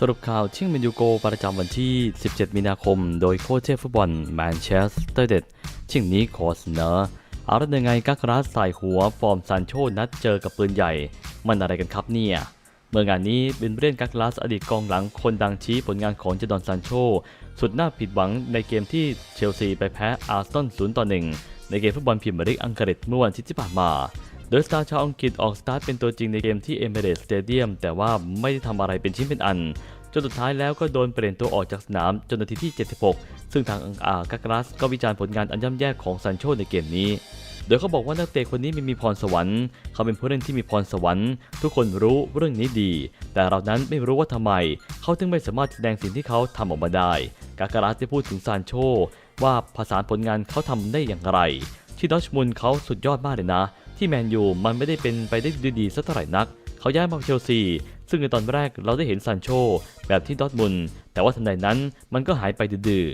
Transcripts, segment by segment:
สรุปข่าวชิงเมนยูโกประจำวันที่ 17 มีนาคม โดยโค้ชเทพฟุตบอลแมนเชสเตอร์เดดชิงนี้ขอเสนอเอาละยังไงกักรัสใส่หัวฟอร์มซานโชนัดเจอกับปืนใหญ่ มันอะไรกันครับเนี่ย เมื่องานนี้เบนเบรนกักลาสอดีตกองหลังคนดังชี้ผลงานของเจดอนซานโช สุดน่าผิดหวังในเกมที่เชลซีไปแพ้อาร์เซนอล0ต่อ1ในเกมฟุตบอลพรีเมียร์ลีกอังกฤษเมื่อวันที่ผ่านมา โดยสตาร์ชาวอังกฤษออกสตาร์ทเป็นตัวจริงในเกมที่เอเมเรสสเตเดียมแต่ว่าไม่ได้ทำอะไรเป็นชิ้นเป็นอัน จนสุดท้ายแล้วก็โดนเปลี่ยนตัวออกจากสนามจนนาทีที่ 76 ซึ่งทางอังอากักรัสก็วิจารณ์ผลงานอันย่ำแย่ของซันโชในเกมนี้โดยเขาบอกว่านักเตะคนนี้ไม่มีพรสวรรค์ เขาเป็นผู้เล่นที่มีพรสวรรค์ ทุกคนรู้เรื่องนี้ดี แต่เรานั้นไม่รู้ว่าทำไม เขาถึงไม่สามารถแสดงสิ่งที่เขาทำออกมาได้ กากาลัสได้พูดถึงซานโช ว่าภาษานผลงานเขาทำได้อย่างไร ที่ดอชมุนเขาสุดยอดมากเลยนะ ที่แมนยูมันไม่ได้เป็นไปได้ดีๆสักเท่าไหร่นัก เขาย้ายมาเชลซี ซึ่งในตอนแรกเราได้เห็นซานโชแบบที่ดอทมุนแต่ว่าทันใดนั้นมันก็หายไปดื้อ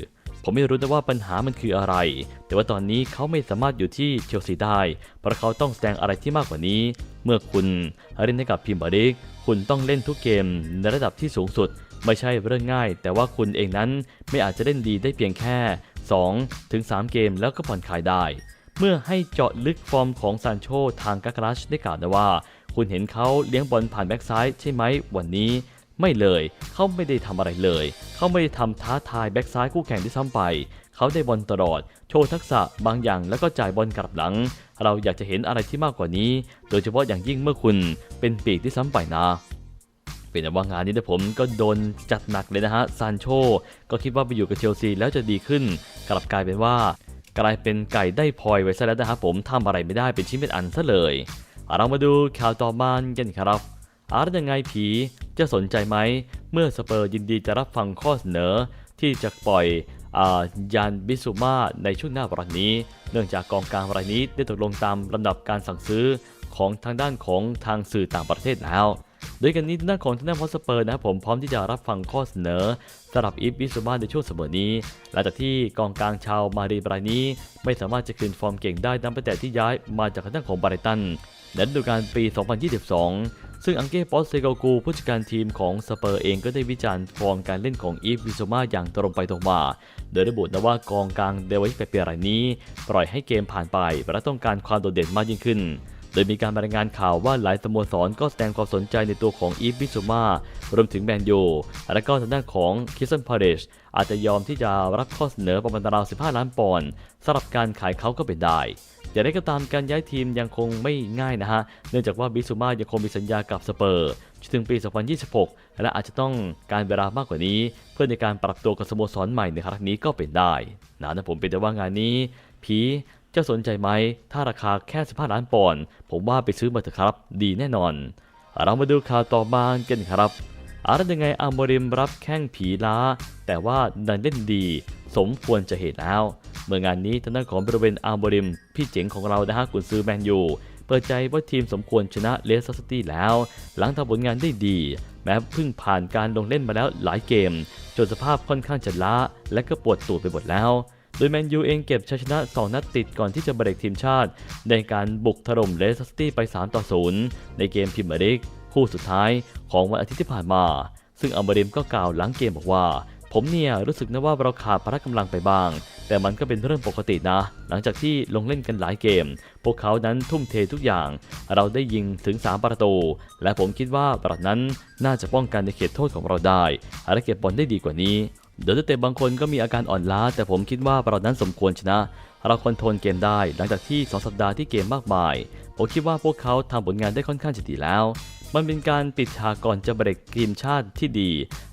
ผมไม่รู้นะว่าปัญหามันคืออะไร แต่ว่าตอนนี้เขาไม่สามารถอยู่ที่เชลซีได้ เพราะเขาต้องแสดงอะไรที่มากกว่านี้ เมื่อคุณเล่นให้กับพิมบาริก คุณต้องเล่นทุกเกมในระดับที่สูงสุด ไม่ใช่เรื่องง่าย แต่ว่าคุณเองนั้นไม่อาจจะเล่นดีได้เพียงแค่2ถึง3เกมแล้วก็ผ่อนคลายได้ เมื่อให้เจาะลึกฟอร์มของซานโชทางกากาลัชได้กล่าวนะว่า คุณเห็นเขาเลี้ยงบอลผ่านแบ็กซ้ายใช่ไหมวันนี้ ไม่เลย เขาไม่ได้ทำอะไรเลย เขาไม่ได้ทำท้าทายแบ็กซ้ายคู่แข่งที่ซ้ำไป เขาได้บอลตลอด โชว์ทักษะบางอย่างแล้วก็จ่ายบอลกลับหลัง เราอยากจะเห็นอะไรที่มากกว่านี้ โดยเฉพาะอย่างยิ่งเมื่อคุณเป็นปีกที่ซ้ำไปนะเป็นว่างานนี้นะผมก็โดนจัดหนักเลยนะฮะซานโชก็คิดว่าไปอยู่กับเชลซีแล้วจะดีขึ้น กลับกลายเป็นว่า กลายเป็นไก่ได้พลอยไว้ซะแล้วนะครับผมทำอะไรไม่ได้เป็นชิ้นเป็นอันซะเลยเรามาดูข่าวต่อมากันครับอาร์ยังไงผีจะสนใจไหม เมื่อสเปอร์ยินดีจะรับฟังข้อเสนอที่จะปล่อยยานบิสุมาในช่วงหน้าวันนี้ เนื่องจากกองกลางรายนี้ได้ตกลงตามลำดับการสั่งซื้อของทางด้านของทางสื่อต่างประเทศแล้ว โดยกันนี้ทางด้านของทางด้านพอสเปอร์นะครับผมพร้อมที่จะรับฟังข้อเสนอสำหรับอีฟบิสุมาในช่วงเสมอนี้ หลังจากที่กองกลางชาวมารีบรายนี้ ไม่สามารถจะคืนฟอร์มเก่งได้นับตั้งแต่ที่ย้ายมาจากทางด้านของบริตันในฤดูกาลปี 2022 ซึ่งอังเก้ปอสเซโกกูผู้จัดการทีมของสเปอร์เองก็ได้วิจารณ์ฟอร์มการเล่นของอีฟบิสุมาอย่างตรงไปตรงมา โดยระบุนะว่ากองกลางเดวิสเปเปียรายนี้ ปล่อยให้เกมผ่านไปและต้องการความโดดเด่นมากยิ่งขึ้น โดยมีการรายงานข่าวว่าหลายสโมสรก็แสดงความสนใจในตัวของอีฟบิสุมารวมถึงแมนยูและก็ทางด้านของคิสซันพาเดชอาจจะยอมที่จะรับข้อเสนอประมาณราว 15 ล้านปอนด์สำหรับการขายเขาก็เป็นได้อย่างไรก็ตามการย้ายทีมยังคงไม่ง่ายนะฮะ เนื่องจากว่าบิสุมายังคงมีสัญญากับสเปอร์จนถึงปี 2026 และอาจจะต้องการเวลามากกว่านี้ เพื่อในการปรับตัวกับสโมสรใหม่ในครั้งนี้ก็เป็นได้นะนะผมเป็นแต่ว่างานนี้ ผี จะสนใจไหม ถ้าราคาแค่ 15 ล้านปอนด์ ผมว่าไปซื้อมาเถอะครับ ดีแน่นอน เรามาดูข่าวต่อมากันครับอาร์ตยังไงอาร์โมริมรับแข้งผีล้า แต่ว่าดันเล่นดี สมควรจะเห็นแล้ว เมื่องานนี้ทางด้านของบริเวณอาร์โมริม พี่เจ๋งของเรานะฮะกุนซือแมนยูเปิดใจว่าทีมสมควรชนะเลสเตอร์ซิตี้แล้ว หลังทำผลงานได้ดี แม้เพิ่งผ่านการลงเล่นมาแล้วหลายเกม จนสภาพค่อนข้างจะล้า และก็ปวดตูดไปหมดแล้ว โดยแมนยูเองเก็บชัยชนะ 2 นัดติดก่อนที่จะเบรกทีมชาติ ในการบุกถล่มเลสเตอร์ซิตี้ไป 3 ต่อ 0 ในเกมพรีเมียร์ลีกคู่สุดท้ายของวันอาทิตย์ที่ผ่านมา ซึ่งอัมบริมก็กล่าวหลังเกมบอกว่า ผมเนี่ยรู้สึกนะว่าเราขาดพละกำลังไปบ้าง แต่มันก็เป็นเรื่องปกตินะ หลังจากที่ลงเล่นกันหลายเกม พวกเขานั้นทุ่มเททุกอย่าง เราได้ยิงถึง 3 ประตู และผมคิดว่าประนั้นน่าจะป้องกันในเขตโทษของเราได้และเก็บบอลได้ดีกว่านี้ โดยนักเตะบางคนก็มีอาการอ่อนล้า แต่ผมคิดว่าเรานั้นสมควรชนะ เราคอนโทรลเกมได้ หลังจากที่ 2 สัปดาห์ที่เกมมากมาย ผมคิดว่าพวกเขาทำผลงานได้ค่อนข้างจะดีแล้ว มันเป็นการปิดฉากก่อนจะเบรกทีมชาติที่ดี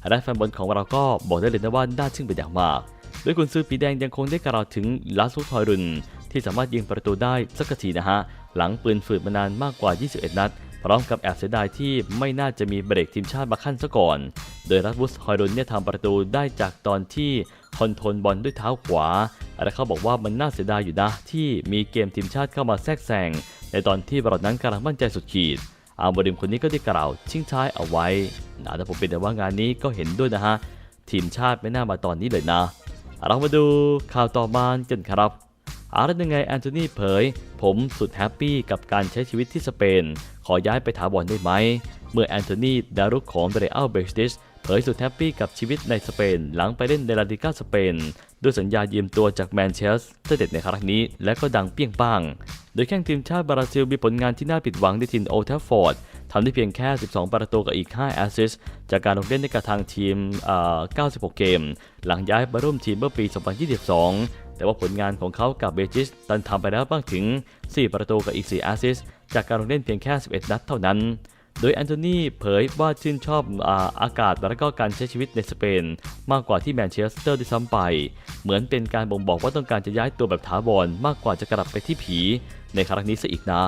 และแฟนบอลของเราก็บอกได้เลยนะว่าน่าทึ่งเป็นอย่างมากโดยกุนซื้อปีแดงยังคงได้กล่าวถึงลาสุทอยรุน ที่สามารถยิงประตูได้สักทีนะฮะ หลังปืนฝืดมานานมากกว่า 21 นัด พร้อมกับแอบเสียดายที่ไม่น่าจะมีเบรกทีมชาติมาขั้นซะก่อน โดยรัสบุสฮอยรุนเนี่ยทำประตูได้จากตอนที่คอนโทรลบอลด้วยเท้าขวา และเขาบอกว่ามันน่าเสียดายอยู่นะ ที่มีเกมทีมชาติเข้ามาแทรกแซงในตอนที่เรานั้นกำลังมั่นใจสุดขีด อาร์มบริมคนนี้ก็ได้กล่าวชิงท้ายเอาไว้นะแต่ผมเป็นแต่ว่างานนี้ก็เห็นด้วยนะฮะ ทีมชาติไม่น่ามาตอนนี้เลยนะ เรามาดูข่าวต่อมากันครับอาร์ตยังไงแอนโทนีเผย ผมสุดแฮปปี้กับการใช้ชีวิตที่สเปน ขอย้ายไปถาวรได้ไหม เมื่อแอนโทนีดารุกของเรอัลเบสติส เผยสุดแฮปปี้กับชีวิตในสเปน หลังไปเล่นในลาลิก้าสเปน ด้วยสัญญายืมตัวจากแมนเชสเตอร์เด็ดในครั้งนี้ และก็ดังเปี้ยงป้าง โดยแข่งทีมชาติบราซิลมีผลงานที่น่าผิดหวังในทีมโอลด์แทัฟฟอร์ดทำได้เพียงแค่ 12 ประตูกับอีก 5 แอสซิสจากการลงเล่นในกับทางทีม 96 เกม หลังย้ายมาร่วมทีมเมื่อปี 2022 แต่ว่าผลงานของเขากับเบจิสดันทำไปแล้วบ้างถึง 4 ประตูกับอีก 4 แอสซิสจากการลงเล่นเพียงแค่ 11 นัดเท่านั้น โดยแอนโทนีเผยว่าชื่นชอบอาอากาศและก็การใช้ชีวิตในสเปน มากกว่าที่แมนเชสเตอร์ด้วยซ้ำไป เหมือนเป็นการบ่งบอกว่าต้องการจะย้ายตัวแบบถาวรมากกว่าจะกลับไปที่ผี ในครั้งนี้ซะอีกนะ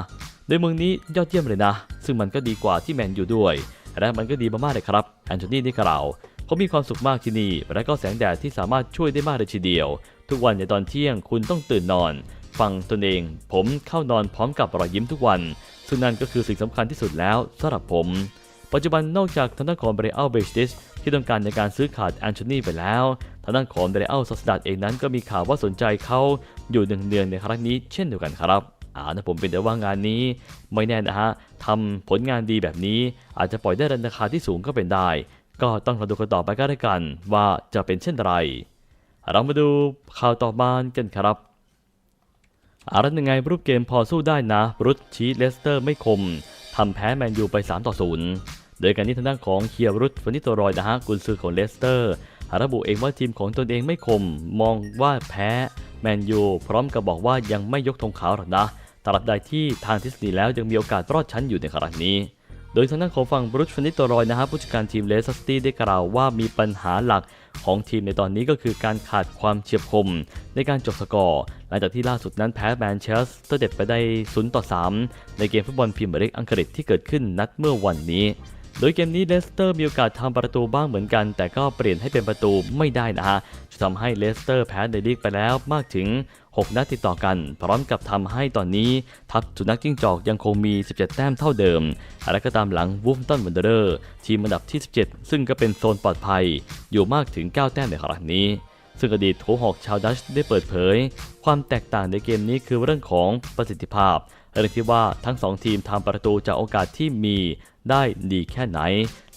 โดยเมืองนี้ยอดเยี่ยมเลยนะ ซึ่งมันก็ดีกว่าที่แมนอยู่ด้วย และมันก็ดีมากๆเลยครับแอนโทนีได้กล่าวเขามีความสุขมากที่นี่ และก็แสงแดดที่สามารถช่วยได้มากเลยทีเดียว ทุกวันในตอนเที่ยงคุณต้องตื่นนอน ฟังตนเอง ผมเข้านอนพร้อมกับรอยยิ้มทุกวัน ซึ่งนั่นก็คือสิ่งสำคัญที่สุดแล้วสำหรับผม ปัจจุบันนอกจากทางด้านของเบรอัลเบสติสที่ต้องการในการซื้อขาดแอนโทนีไปแล้วทางด้านของเบรอัลซอสดัดเองนั้นก็มีข่าวว่าสนใจเขาอยู่เนืองในครั้งนี้เช่นเดียวกันครับอ่านะผมเป็นแต่ว่างานนี้ไม่แน่นะฮะทำผลงานดีแบบนี้ อาจจะปล่อยได้ราคาที่สูงก็เป็นได้ ก็ต้องรอดูกันต่อไปก็ได้กัน ว่าจะเป็นเช่นไร เรามาดูข่าวต่อมากันครับ อารันยังไงรูปเกมพอสู้ได้นะบรุตชีเลสเตอร์ไม่คมทำแพ้แมนยูไป 3 ต่อ 0 โดยการนี้ทางด้านของเคียรุตฟานิโตรอยนะฮะกุนซือของเลสเตอร์ระบุเองว่าทีมของตนเองไม่คม มองว่าแพ้แมนยูพร้อมกับบอกว่ายังไม่ยกธงขาวหรอกนะตราบใดที่ทางทฤษฎีแล้วยังมีโอกาสรอดชั้นอยู่ในครั้งนี้ โดยทางด้านของฝั่งบรูชฟันิตรอยนะฮะผู้จัดการทีมเลสเตอร์ซิตี้ได้กล่าวว่ามีปัญหาหลักของทีมในตอนนี้ก็คือการขาดความเฉียบคมในการจบสกอร์ หลังจากที่ล่าสุดนั้นแพ้แมนเชสเตอร์เด็ดไปได้0ต่อ3ในเกมฟุตบอลพรีเมียร์ลีกอังกฤษที่เกิดขึ้นนัดเมื่อวันนี้ โดยเกมนี้เลสเตอร์มีโอกาสทำประตูบ้างเหมือนกัน แต่ก็เปลี่ยนให้เป็นประตูไม่ได้นะฮะจะทำให้เลสเตอร์แพ้ในลีกไปแล้วมากถึง 6 นัดติดต่อกัน พร้อมกับทำให้ตอนนี้ ทัพสุนัขจิ้งจอกยังคงมี 17 แต้มเท่าเดิมและก็ตามหลังวูฟตันวันเดอร์ ทีมอันดับที่ 17 ซึ่งก็เป็นโซนปลอดภัย อยู่มากถึง 9 แต้มในครั้งนี้ซึ่งอดีตโถหอกชาวดัชได้เปิดเผย ความแตกต่างในเกมนี้คือเรื่องของประสิทธิภาพเรื่องที่ว่าทั้ง 2 ทีมทำประตูจากโอกาสที่มี ได้ดีแค่ไหน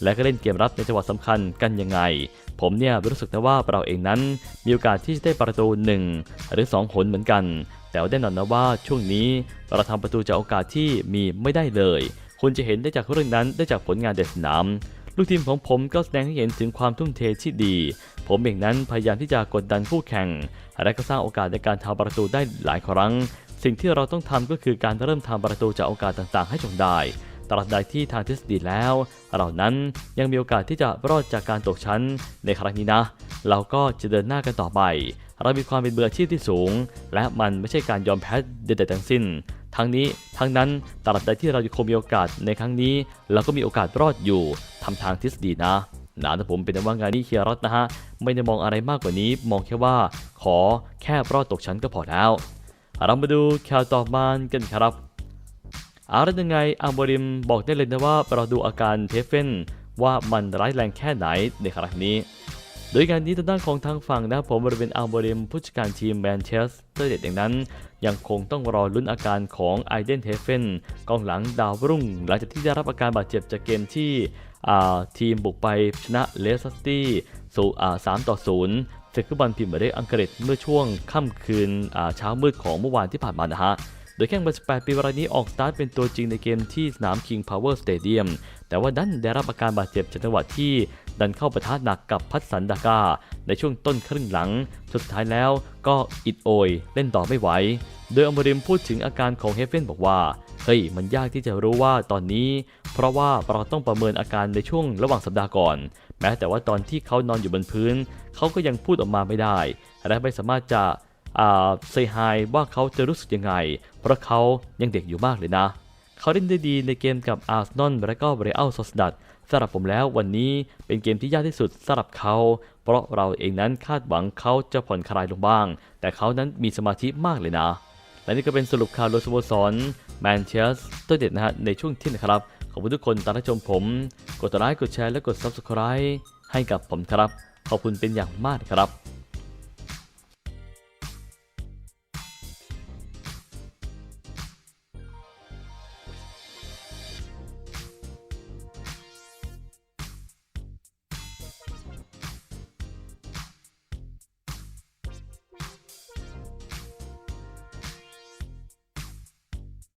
และก็เล่นเกมรับในจังหวะสำคัญกันยังไง ผมเนี่ยรู้สึกนะว่าเราเองนั้น มีโอกาสที่จะได้ประตู 1 หรือ 2 หนเหมือนกัน แต่ว่าแน่นอนนะว่าช่วงนี้เราทำประตูจากโอกาสที่มีไม่ได้เลย คุณจะเห็นได้จากเรื่องนั้นได้จากผลงานเดสนามลูกทีมของผมก็แสดงให้เห็นถึงความทุ่มเทที่ดี ผมเองนั้นพยายามที่จะกดดันคู่แข่ง และก็สร้างโอกาสในการทำประตูได้หลายครั้ง สิ่งที่เราต้องทำก็คือการเริ่มทำประตูจากโอกาสต่างๆ ให้จงได้ ตราบใดที่ทางทฤษฎีแล้ว เรานั้นยังมีโอกาสที่จะรอดจากการตกชั้นในครั้งนี้นะ เราก็จะเดินหน้ากันต่อไป เรามีความเป็นมืออาชีพที่สูง และมันไม่ใช่การยอมแพ้ใดๆทั้งสิ้น ทั้งนี้ทั้งนั้นตราบใดที่เรายังคงมีโอกาสในครั้งนี้ เราก็มีโอกาสรอดอยู่ทำทางทฤษฎีนะนะแต่ผมเป็นแต่ว่างานนี้เคียร์รอดนะฮะไม่ได้มองอะไรมากกว่านี้ มองแค่ว่า ขอแค่รอดตกชั้นก็พอแล้ว เรามาดูข่าวต่อมากันครับ อะไรยังไงอัลโบริมบอกได้เลยนะว่าเราดูอาการเทฟเฟนว่ามันร้ายแรงแค่ไหนในครั้งนี้ โดยการนี้ทางด้านของทางฝั่งนะครับผมบริเวณอัลโบริมผู้จัดการทีมแมนเชสเตอร์เด็ดอย่างนั้น ยังคงต้องรอลุ้นอาการของไอเดนเทฟเฟนกองหลังดาวรุ่ง หลังจากที่ได้รับอาการบาดเจ็บจากเกมที่ทีมบุกไปชนะเลสเตอร์ตี้สู่อ่า3ต่อ0ศึกฟุตบอลพรีเมียร์ลีกอังกฤษเมื่อช่วงค่ำคืนเช้ามืดของเมื่อวานที่ผ่านมานะฮะ โดยแข่งมา18 ปีรายนี้ออกสตาร์ทเป็นตัวจริงในเกมที่สนาม King Power Stadium แต่ว่าดันได้รับอาการบาดเจ็บจากจังหวะที่ดันเข้าประทะหนักกับพัสสันดากา ในช่วงต้นครึ่งหลัง สุดท้ายแล้วก็อิดโอย เล่นต่อไม่ไหว โดยอมริมพูดถึงอาการของเฮฟเฟนบอกว่า เฮ้ย มันยากที่จะรู้ว่าตอนนี้ เพราะว่าเราต้องประเมินอาการในช่วงระหว่างสัปดาห์ก่อน แม้แต่ว่าตอนที่เขานอนอยู่บนพื้น เขาก็ยังพูดออกมาไม่ได้ และไม่สามารถจะ เซฮายว่าเขาจะรู้สึกยังไง เพราะเขายังเด็กอยู่มากเลยนะ เขาเล่นได้ดีในเกมกับอาร์เซนอลและก็เบรอัลซอสดัดสำหรับผมแล้ววันนี้เป็นเกมที่ยากที่สุดสำหรับเขา เพราะเราเองนั้นคาดหวังเขาจะผ่อนคลายลงบ้าง แต่เขานั้นมีสมาธิมากเลยนะ และนี่ก็เป็นสรุปข่าวโดยสโมสรแมนเชสเตอร์เด็ดนะฮะในช่วงที่นะครับ ขอบคุณทุกคนตามรับชมผม กดไลค์กดแชร์และกด Subscribe ให้กับผมครับ ขอบคุณเป็นอย่างมากครับ